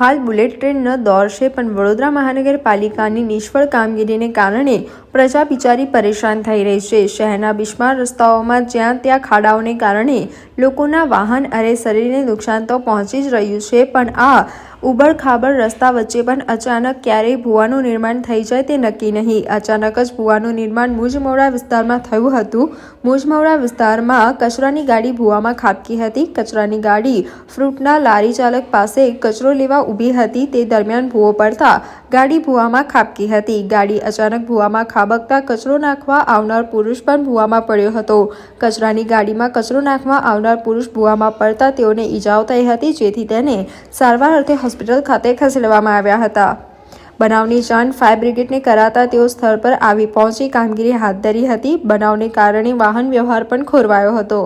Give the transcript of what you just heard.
હાલ bullet train ન દોડશે પણ વડોદરા મહાનગરપાલિકાની નિષ્ફળ કામગીરીને કારણે પ્રજા બિચારી પરેશાન થઈ રહી છે. શહેરના બિસ્માર રસ્તાઓમાં જ્યાં ત્યાં ખાડાઓને કારણે લોકોના વાહન અને શરીરને નુકસાન તો પહોંચી જ રહ્યું છે, પણ આ ઉબડખાબડ રસ્તા વચ્ચે પણ અચાનક ક્યારેય ભૂવાનું નિર્માણ થઈ જાય તે નક્કી નહીં. અચાનક જ ભૂવાનું નિર્માણ મુજમોડા વિસ્તારમાં થયું હતું. મુજમોડા વિસ્તારમાં કચરાની ગાડી ભૂવામાં ખાબકી હતી. કચરાની ગાડી ફ્રૂટના લારી ચાલક પાસે કચરો લેવા ઊભી હતી. તે દરમિયાન ભૂવો પડતા ગાડી ભૂવામાં ખાબકી હતી. ગાડી અચાનક ભૂવામાં ખાબકતા કચરો નાખવા આવનાર પુરુષ પણ ભૂવામાં પડ્યો હતો. કચરાની ગાડીમાં કચરો નાખવા આવનાર પુરુષ ભૂવામાં પડતા તેઓને ઈજાઓ થઈ હતી, જેથી તેને સારવાર અર્થે હોસ્પિટલ ખાતે ખસેડવામાં આવ્યા હતા. બનાવની જાણ ફાયર બ્રિગેડને કરાતા તેઓ સ્થળ પર આવી પહોંચી કામગીરી હાથ ધરી હતી. બનાવને કારણે વાહન વ્યવહાર પણ ખોરવાયો હતો.